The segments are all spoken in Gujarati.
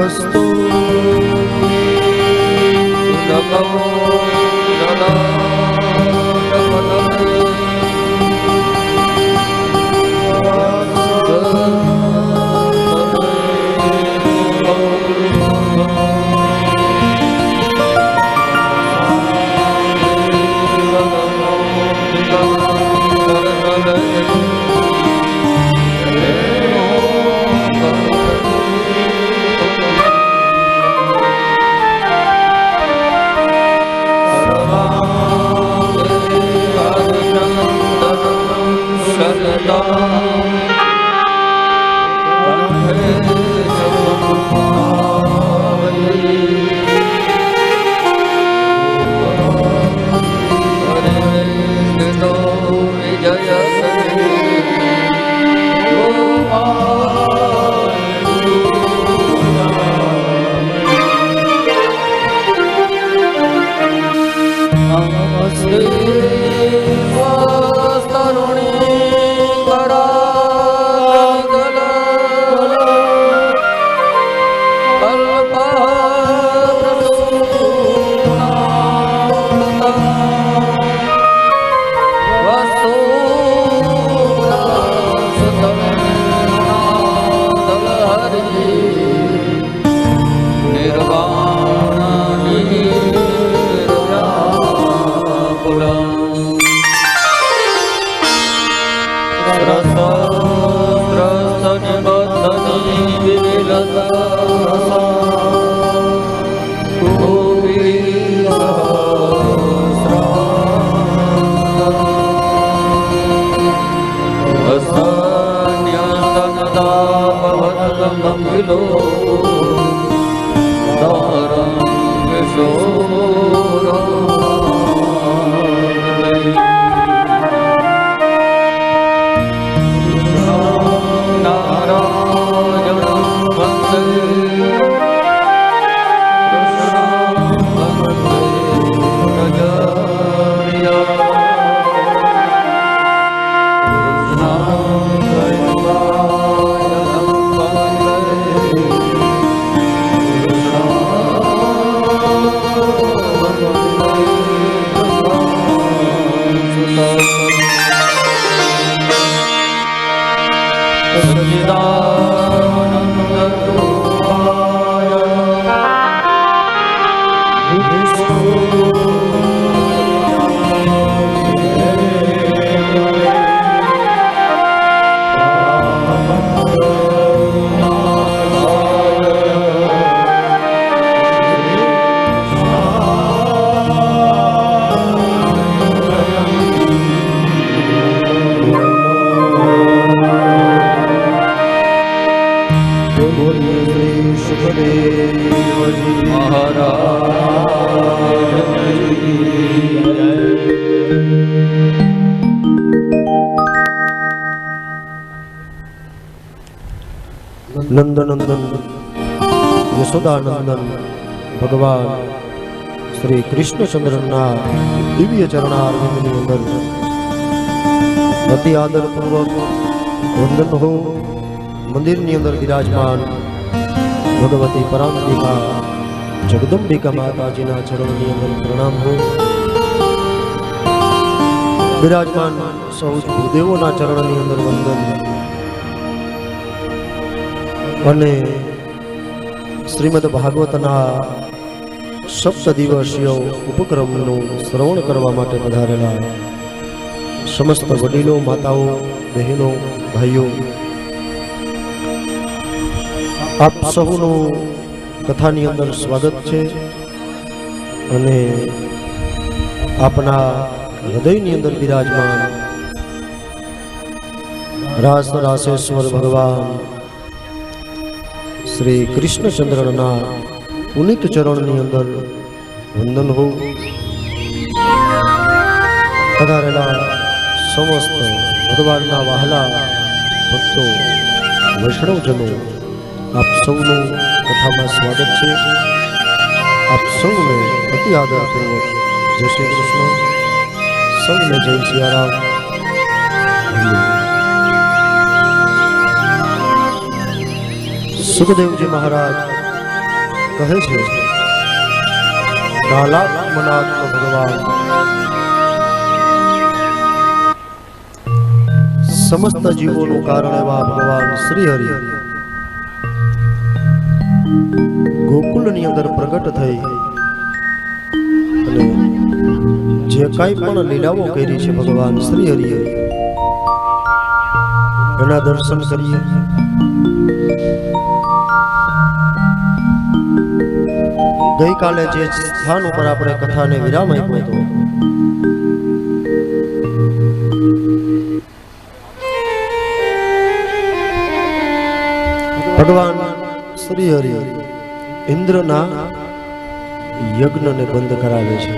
Kostum Kostum Kostum Kostum ભગવાન શ્રી કૃષ્ણચંદ્રના દિવ્ય ચરણારવિંદની અંદર અતિ આદરપૂર્વક વંદન હો. મંદિરની અંદર બિરાજમાન ભગવતી પરાંતિકા જગદંબિકા માતાજીના ચરણની અંદર પ્રણામ હો. બિરાજમાન સૌ ગુરુદેવોના ચરણની અંદર વંદન. અને શ્રીમદ ભાગવતના સપ્ત દિવસીય ઉપક્રમનું શ્રવણ કરવા માટે પધારેલા સમસ્ત વડીલો, માતાઓ, બહેનો, ભાઈઓ, આપ સૌનું કથાની અંદર સ્વાગત છે અને આપના હૃદયની અંદર બિરાજમાન રાસ રાસેશ્વર ભગવાન શ્રી કૃષ્ણચંદ્રના પુનિત ચરણની અંદર વંદન હોઉં પધારેલા સમસ્ત ભગવાનના વહાલા ભક્તો, વૈષ્ણવજનો, આપ સૌનું કથામાં સ્વાગત છે. આપ સૌને અતિ આદરપૂર્વક જય શ્રી કૃષ્ણ. સૌને જય સિયારામ. સુખદેવજી મહારાજ કહે છે ભગવાન. સમસ્ત જીવોનું કારણ એવા ભગવાન શ્રી હરિ. ગોકુલની અંદર પ્રગટ થઈ અને જે કાંઈ પણ લીલાઓ કરી છે ભગવાન શ્રી હરિ. એના દર્શન કરીએ. ગઈકાલે જે સ્થાન ઉપર આપણે કથાને વિરામ આપ્યો હતો. ભગવાન શ્રી હરિ ઇન્દ્રના યજ્ઞને બંધ કરાવે છે.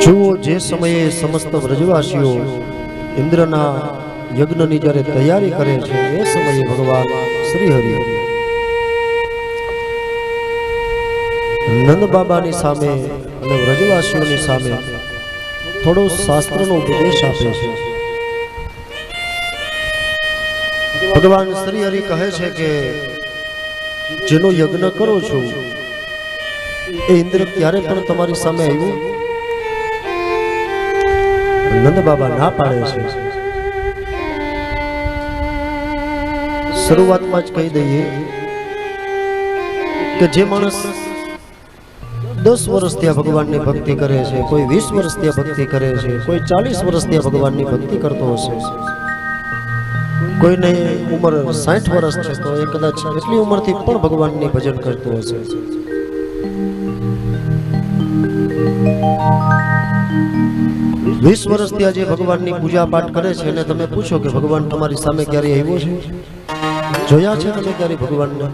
જુઓ જે સમયે સમસ્ત વ્રજવાસીઓ ઇન્દ્રના યજ્ઞની જ્યારે તૈયારી કરે છે, એ સમયે ભગવાન શ્રી હરિ નંદ બાબાની સામે અને વ્રજવાસીઓની સામે થોડો શાસ્ત્રનો ઉપદેશ આપે છે. ભગવાન શ્રી હરિ કહે છે કે, જેનો યજ્ઞ કરો છો, એ ઇન્દ્ર ક્યારે પણ તમારી સામે આવ્યું? નંદ બાબા ના પાડે છે. શરૂઆતમાં જ કહી દઈએ કે જે માણસ દસ વર્ષ ત્યાં ભગવાનની ભક્તિ કરે છે, કોઈ વીસ વર્ષ ત્યાં ભક્તિ કરે છે, કોઈ ચાલીસ વર્ષ ત્યાં ભગવાનની ભક્તિ કરતો હશે, કોઈને ઉંમર સાઠ વર્ષ છે તો એ કદાચ એટલી ઉંમરથી પણ ભગવાનની ભજન કરતો હશે. વીસ વર્ષથી આજે ભગવાનની પૂજા પાઠ કરે છે અને તમે પૂછો કે ભગવાન તમારી સામે ક્યારે આવ્યો છે? જોયા છે તમે ક્યારે ભગવાનને?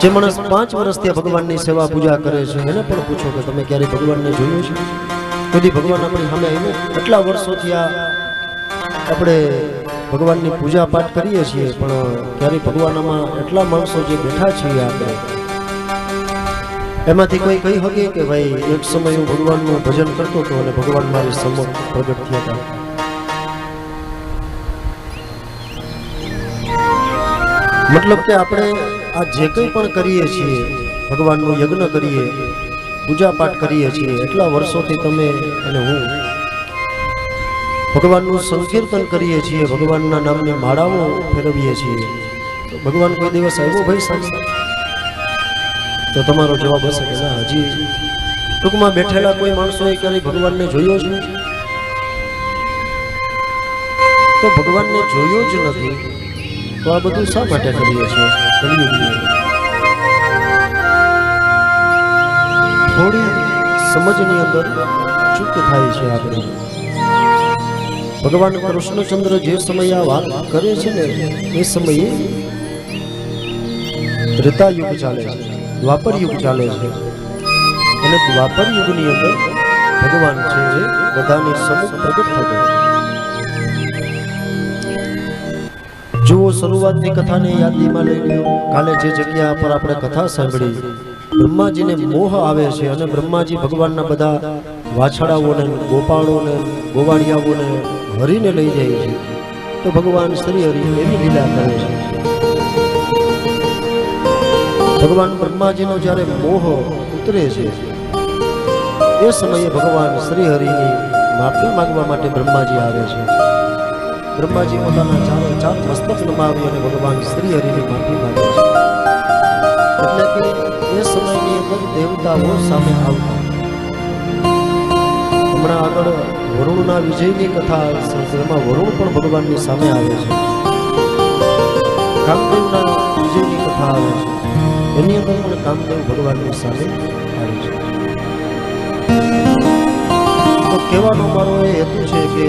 જે માણસ પાંચ વર્ષથી ભગવાનની સેવા પૂજા કરે છે, એને પણ પૂછો કે તમે ક્યારે ભગવાનને જોયું છે? કદી ભગવાન આપણી સામે આવીને એટલા વર્ષોથી આ આપણે ભગવાનની પૂજા પાઠ કરીએ છીએ, પણ ક્યારે ભગવાનમાં એટલા માણસો જે બેઠા છીએ આપણે, એમાંથી કોઈ કહી શકે કે ભાઈ, એક સમય હું ભગવાનનું ભજન કરતો હતો અને ભગવાન મારી સમક્ષ પ્રગટ થયા હતા? મતલબ કે આપણે આ જે કંઈ પણ કરીએ છીએ, ભગવાનનું યજ્ઞ કરીએ, પૂજા પાઠ કરીએ છીએ, એટલા વર્ષોથી તમે અને હું ભગવાનનું સંકીર્તન કરીએ છીએ, ભગવાનના નામની માળાઓ ફેરવીએ છીએ. તો ભગવાન કોઈ દિવસ આવ્યો ભાઈ સાહેબ? તો તમારો જવાબ હશે કે ના, હજી ટૂંકમાં બેઠેલા કોઈ માણસોએ ક્યારેય ભગવાનને જોયો છે તો ભગવાનને જોયો જ નથી. તો આ બધું શા માટે કરીએ છીએ? થોડી સમજની અંદર ચૂક થાય છે આપણે. ભગવાન કૃષ્ણચંદ્ર જે સમયે આ વાત કરે છે ને, એ સમયે ત્રેતા યુગ ચાલે છે દ્વાપર યુગ ચાલે છે. અને દ્વાપર યુગની અંદર ભગવાન છે જે બધાની સમૂહ પ્રગટ થતો શરૂઆતની કથાને યાદીમાં લઈ લ્યો. કાલે જે જગ્યા પર આપણે કથા સાંભળી, બ્રહ્માજીને મોહ આવે છે અને બ્રહ્માજી ભગવાનના બધા વાછડાઓને, ગોપાળોને, ગોવાળિયાઓને હરીને લઈ જાય છે. તો ભગવાન શ્રી હરિ એવી લીલા કરે છે. ભગવાન બ્રહ્માજીનો જ્યારે મોહ ઉતરે છે, એ સમયે ભગવાન શ્રી હરિની માફી માંગવા માટે બ્રહ્માજી આવે છે. બ્રહ્માજી પોતાના ચારે ચાર મસ્તક નમાવી અને ભગવાન શ્રી હરિની માફી માંગે છે. એટલે કે એ સમયની અંદર દેવતાઓ સામે આવતા. હમણાં આગળ વરુણના વિજયની કથા એમાં વરુણ પણ ભગવાનની સામે આવે છે. કામદેવના વિજયની કથા આવે છે. એની અંદર પણ કામદેવ ભગવાનની સામે આવે છે. તો કહેવાનો મારો એ હેતુ છે કે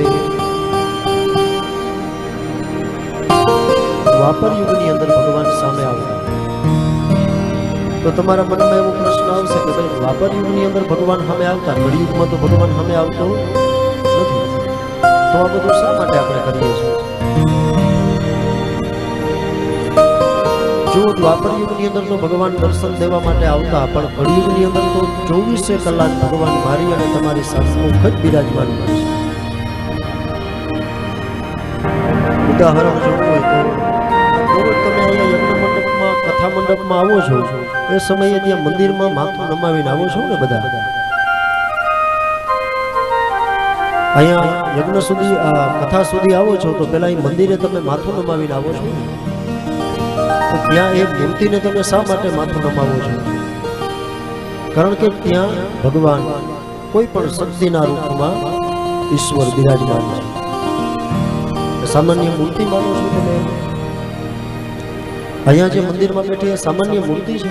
દ્વાપર યુગની અંદર ભગવાન સામે આવતા. તો તમારા મનમાં એવો પ્રશ્ન આવશે કે ભાઈ દ્વાપર યુગની અંદર ભગવાન સામે આવતા? કળિયુગમાં તો ભગવાન સામે આવતો નથી. તો આ બધું શા માટે આપણે કરીએ છીએ? જો દ્વાપર યુગની અંદર તો ભગવાન દર્શન દેવા માટે આવતા, પણ કળિયુગની અંદર તો ચોવીસે કલાક ભગવાન મારી અને તમારી સાસમુખ જ બિરાજમાન હોય છે. ઉદાહરણ મંડપમાં આવો છો, એ સમયે ત્યાં મંદિરમાં માથું નમાવીને આવો છો ને બધા? અહીંયા યજ્ઞ સુધી કથા સુધી આવો છો તો પેલા એ મંદિરે તમે માથું નમાવીને આવો છો તો ત્યાં એ મૂર્તિને તમે શા માટે માથું નમાવો છો? કારણ કે ત્યાં ભગવાન કોઈ પણ શક્તિના રૂપમાં ઈશ્વર બિરાજમાન છે. સામાન્ય મૂર્તિ માનો છો તમે? અહીંયા જે મંદિરમાં બેઠી સામાન્ય મૂર્તિ છે.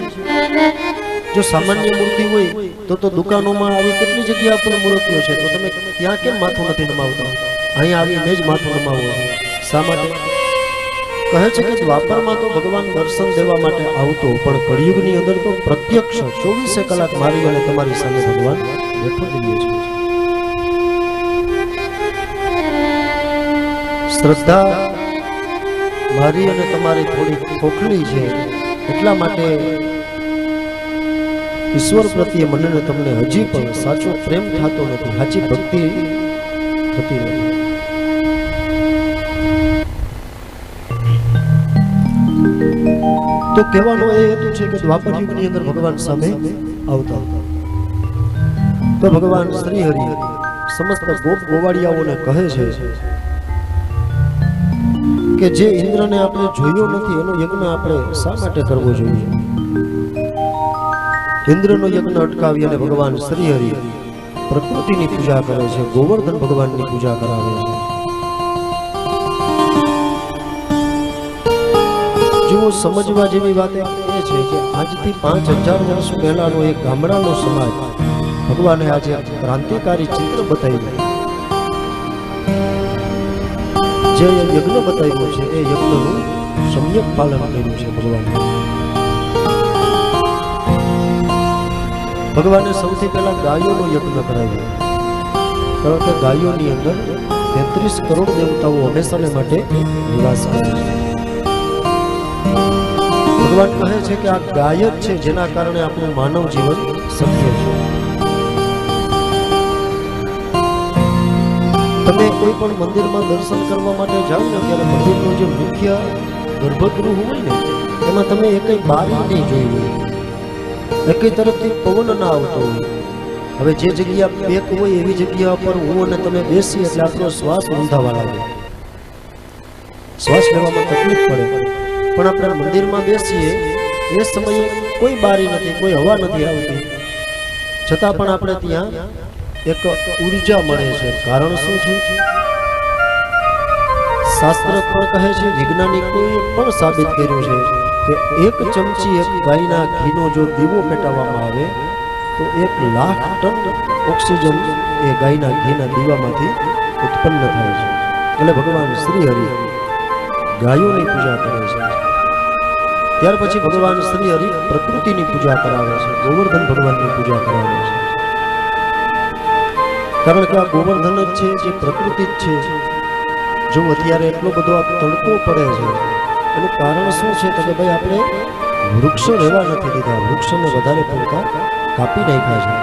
જો સામાન્ય મૂર્તિ હોય, તો તો દુકાનોમાં આવી કેટલી જગ્યા આપણને મૂર્તિઓ છે? તો તમે ત્યાં કેમ માથું નથી નમાવતા? અહીંયા આવીને જ માથું નમાવો શા માટે? કહે છે કે દ્વાપરમાં તો ભગવાન દર્શન દેવા માટે આવતો, પણ કળિયુગની અંદર તો પ્રત્યક્ષ ચોવીસે કલાક મારી અને તમારી સામે ભગવાન બેઠો જ છે શ્રદ્ધા મારી અને તમારી થોડી ખોખલી છે, એટલા માટે ઈશ્વર પ્રત્યે મને ને તમને હજી પણ સાચો પ્રેમ થતો નથી, સાચી ભક્તિ થતી નથી. તો કહેવાનો એ હેતુ છે કે દ્વાપર અંદર ભગવાન સામે આવતા તો ભગવાન શ્રી હરિ સમસ્ત ગોપ ગોવાળિયાઓને કહે છે કે જે ઇન્દ્રને આપણે જોયો નથી, એનો યજ્ઞ આપણે શા માટે કરવો જોઈએ? ઇન્દ્રનો યજ્ઞ અટકાવી અને ભગવાન શ્રી પ્રકૃતિની પૂજા કરે છે, ગોવર્ધન ભગવાનની પૂજા કરાવે છે. જુઓ સમજવા જેવી વાત એ છે કે આજથી પાંચ હજાર વર્ષ પહેલાનો એક ગામડાનો સમાજ ભગવાને આજે ક્રાંતિકારી ચિત્ર બતાવ્યું. જે યજ્ઞ બતાવ્યો છે, એ યજ્ઞનું સમ્યક પાલન કર્યું છે ભગવાને. ભગવાને સૌથી પહેલા ગાયોનો યજ્ઞ કરાવ્યો. કારણ કે ગાયોની અંદર તેત્રીસ કરોડ દેવતાઓ હંમેશાને માટે નિવાસ કરે છે. ભગવાન કહે છે કે આ ગાય જ છે જેના કારણે આપણું માનવ જીવન શક્ય છે. તમે કોઈ પણ મંદિરમાં દર્શન કરવા માટે જાઓ ને ત્યારે મંદિરનું જે મુખ્ય ગર્ભગૃહ હોય ને, એમાં તમે એક બારી નહીં જોઈ હોય. એકઈ તરફથી પવન ના આવતો હોય. હવે જે જગ્યા પેક હોય એવી જગ્યા પર હું અને તમે બેસી એટલે આપણો શ્વાસ રૂંધાવા લાગે. શ્વાસ લેવામાં તકલીફ પડે. પણ આપણે મંદિરમાં બેસીએ, એ સમયે કોઈ બારી નથી, કોઈ હવા નથી આવતી. છતાં પણ આપણે ત્યાં એક ઊર્જા મળે છે. કારણ શું છે? શાસ્ત્ર પણ કહે છે વૈજ્ઞાનિકોએ પણ સાબિત કર્યું છે કે એક ચમચી એક ગાયના ઘીનો જો દીવો પેટાવવામાં આવે, તો એક લાખ ટન ઓક્સિજન એ ગાયના ઘીના દીવામાંથી ઉત્પન્ન થાય છે. એટલે ભગવાન શ્રી હરિ ગાયોની પૂજા કરે છે. ત્યાર પછી ભગવાન શ્રી હરિ પ્રકૃતિની પૂજા કરાવે છે. ગોવર્ધન ભગવાનની પૂજા કરાવે છે. કારણ કે આ ગોવર્ધન જ છે, જે પ્રકૃતિ જ છે. જો અત્યારે એટલો બધો આ તડકો પડે છે, એનું કારણ શું છે કે ભાઈ આપણે વૃક્ષો રહેવા નથી દીધા. વૃક્ષોને વધારે પડતા કાપી નાખ્યા છે.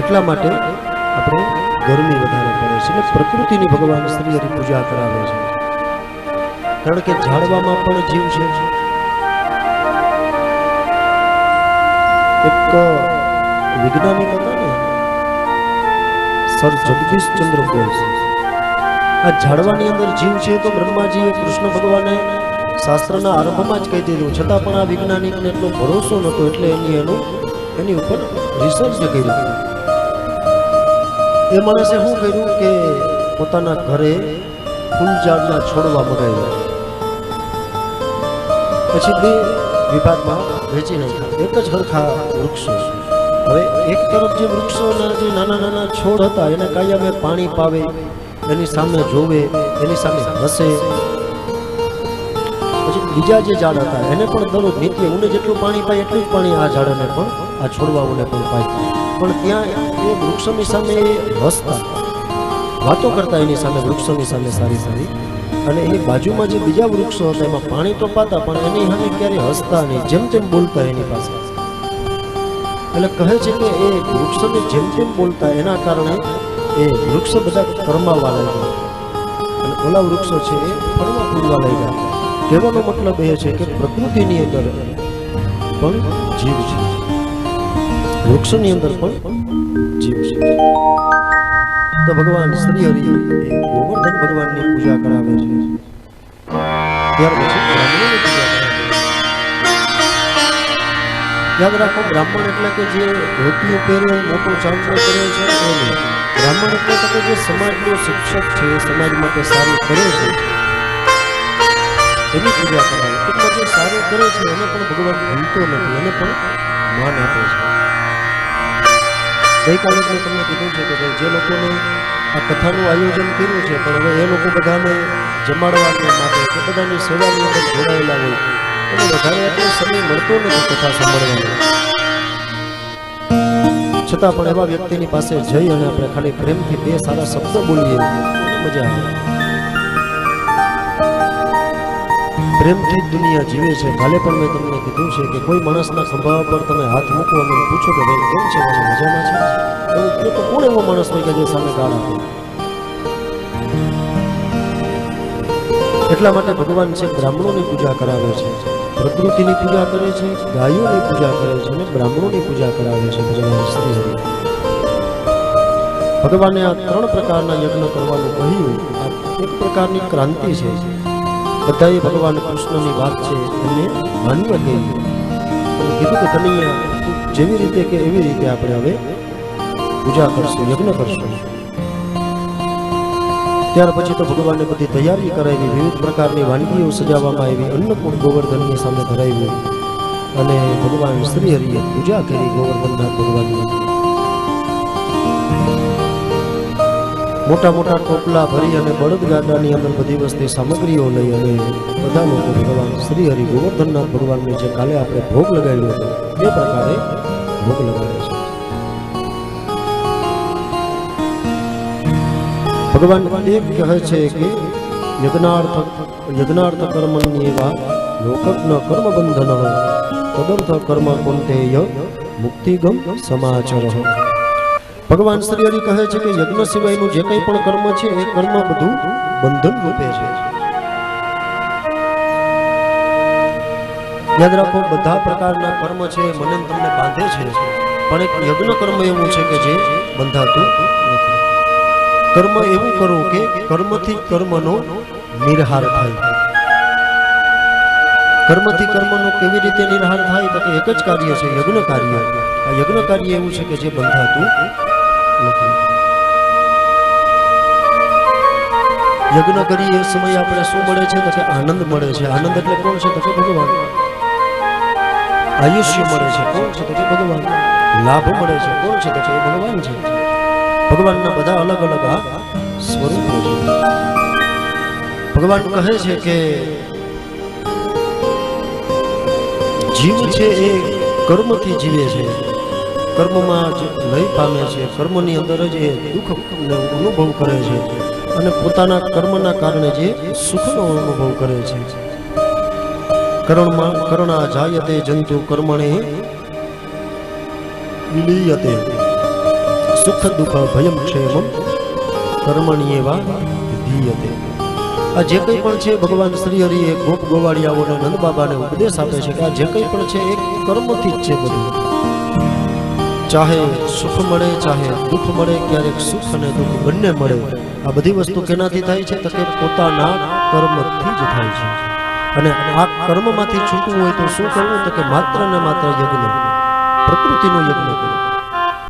એટલા માટે આપણે ગરમી વધારે પડે છે એટલે પ્રકૃતિની ભગવાન શ્રી હરિ પૂજા કરાવે છે. કારણ કે ઝાડવામાં પણ જીવ છે. એક વૈજ્ઞાનિક હતા ને સર જગદીશ ચંદ્ર બોઝ. આ ઝાડવાની અંદર જીવ છે તો બ્રહ્માજીએ કૃષ્ણ ભગવાને શાસ્ત્રના આરંભમાં જ કહી દીધું. છતાં પણ આ વૈજ્ઞાનિકને એટલો ભરોસો નહોતો એટલે એની એનું, એની ઉપર રિસર્ચ કર્યું. એ માણસે શું કર્યું કે પોતાના ઘરે ફૂલ ઝાડના છોડવા મગાવ્યા. પછી બે વિભાગમાં વેચી નાખ્યા એક જ હરખા વૃક્ષો હવે એક તરફ જે વૃક્ષોના જે નાના નાના છોડ હતા, એને કાયમે પાણી પાવે, એની સામે જોવે, એની સામે હસે. પછી બીજા જે ઝાડ હતા, એને પણ દરરોજ નીતિ ઉને જેટલું પાણી પાય એટલું જ પાણી આ ઝાડને પણ, આ છોડવાઓને પણ પાય. પણ ત્યાં એ વૃક્ષોની સામે હસતા. વાતો કરતા એની સામે વૃક્ષોની સામે સારી સારી. અને એની બાજુમાં જે બીજા વૃક્ષો હતા, એમાં પાણી તો પાતા, પણ એની સામે ક્યારે હસતા નહીં. જેમ તેમ બોલતા એની પાસે. એટલે કહે છે કે એ વૃક્ષોને જેમ તેમ બોલતા એના કારણે એ વૃક્ષ બધા કરમાવા લાગ્યા. અને ઓલા વૃક્ષો છે એ ફળવા ફૂલવા લાગ્યા. કહેવાનો મતલબ એ છે કે પ્રકૃતિની અંદર પણ જીવ છે. વૃક્ષોની અંદર પણ જીવ છે. તો ભગવાન શ્રી હરિ ગોવર્ધન ભગવાનની પૂજા કરાવે છે. ત્યાર પછી પૂજા યાદ રાખો, બ્રાહ્મણ એટલે કે જે ધોતિયું પહેરે મોટું ચાંદલો કર્યો છે, એ બ્રાહ્મણ એટલે કે જે સમાજનો શિક્ષક છે સમાજ માટે સારું કરે છે. એની પૂજા કરાવે ટૂંકમાં જે સારું કરે છે, એને પણ ભગવાન ભૂલતો નથી, એને પણ માન આપે છે. ગઈકાલે મેં તમને કીધું છે કે ભાઈ, જે લોકોને આ કથાનું આયોજન કર્યું છે, પણ હવે એ લોકો બધાને જમાડવા માટે કે બધાની સેવાની અંદર જોડાયેલા હોય છતાં પણ એવા વ્યક્તિની પાસે જઈ અને આપણે ખાલી પ્રેમથી બે સારા શબ્દો બોલીએ મજા આવે. પ્રેમથી દુનિયા જીવે છે. કાલે પણ મેં તમને કીધું છે કે કોઈ માણસના ખંભા પર તમે હાથ મૂકો અને પૂછો કે ભાઈ કેમ છે મજામાં છે? એવું તો કોણ એવો માણસ હોય કે જે સામે ગાળ આપે? એટલા માટે ભગવાન છે બ્રાહ્મણોની પૂજા કરાવે છે. પ્રકૃતિની પૂજા કરે છે, ગાયોની પૂજા કરે છે અને બ્રાહ્મણોની પૂજા કરાવે છે ભગવાન શ્રી હરિ ભગવાને આ ત્રણ પ્રકારના યજ્ઞ કરવાનું કહ્યું. આ એક પ્રકારની ક્રાંતિ છે. બધાએ ભગવાન કૃષ્ણની વાત છે એને કરી અને કીધું કે કનૈયા જેવી રીતે કે એવી રીતે આપણે હવે પૂજા કરશું, યજ્ઞ કરશું. ત્યાર પછી તો ભગવાનની બધી તૈયારી કરાવી, વિવિધ પ્રકારની વાનગીઓ સજાવવામાં આવી, અન્નકૂટ ગોવર્ધનની સામે ધરાવ્યું અને ભગવાન શ્રી હરિએ પૂજા કરી ગોવર્ધનનાથ ભગવાનની. મોટા મોટા ટોપલા ભરી અને બળદગાડાની અંદર બધી વસ્તી સામગ્રીઓ લઈ અને બધા લોકો ભગવાન શ્રી હરિ ગોવર્ધનનાથ ભગવાનને જે કાલે આપણે ભોગ લગાવ્યો હતો, એ પ્રકારે ભોગ લગાવ્યો છે. ભગવાન એક કહે છે કે યજ્ઞાર્થ યજ્ઞાર્થ કર્મણ્યેવા લોકજ્ઞ કર્મ બંધન તદર્થ કર્મ કુંતેય મુક્તિગમ સમાચર। ભગવાન શ્રી હરિ કહે છે કે યજ્ઞ સિવાયનું જે કંઈ પણ કર્મ છે, એ કર્મ બધું બંધન રૂપે છે। યાદ રાખો, બધા પ્રકારના કર્મ છે મને તમને બાંધે છે। પણ એક યજ્ઞ કર્મ એવું છે કે જે બંધાતું કર્મ એવું કરો કે કર્મથી કર્મનો નિર્હાર થાય. કર્મથી કર્મનો કેવી રીતે નિર્હાર થાય? તો એક જ કાર્ય છે, યજ્ઞ કાર્ય. આ યજ્ઞ કાર્ય એવું છે કે જે બંધાતું નથી. યજ્ઞ કરીએ એ સમયે આપણે શું મળે છે? તો કે આનંદ મળે છે. આનંદ એટલે કોણ છે? તો કે ભગવાન. આયુષ્ય મળે છે. કોણ છે? તો કે ભગવાન. લાભ મળે છે. કોણ છે? તો કે ભગવાન છે. ભગવાનના બધા અલગ અલગ સ્વરૂપો છે. ભગવાન કહે છે કે જીવ છે એ કર્મથી જીવે છે. કર્મમાં જ લય પામે છે. કર્મની અંદર જ એ દુઃખનો અનુભવ કરે છે. અને પોતાના કર્મના કારણે જે સુખનો અનુભવ કરે છે. કરણમાં કરણા જાયતે જંતુ કર્મણે વિલીયતે. સુખ દુઃખ ભયમ ક્ષેમમ કર્મણ્યેવા ધીયતે આ જે કંઈ પણ છે, ભગવાન શ્રી હરિ એ ગોપ ગોવાળિયાઓને નંદ બાબાને ઉપદેશ આપે છે કે આ જે કંઈ પણ છે, એ કર્મથી જ છે બધું। ચાહે સુખ મળે, ચાહે દુઃખ મળે, ક્યારેક સુખ અને દુઃખ બંને મળે, આ બધી વસ્તુ કેનાથી થાય છે, તો કે પોતાના કર્મથી જ થાય છે। અને આ કર્મમાંથી છૂટવું હોય તો શું કરવું? તો કે માત્ર ને માત્ર યજ્ઞ, પ્રકૃતિનો યજ્ઞ કરવો।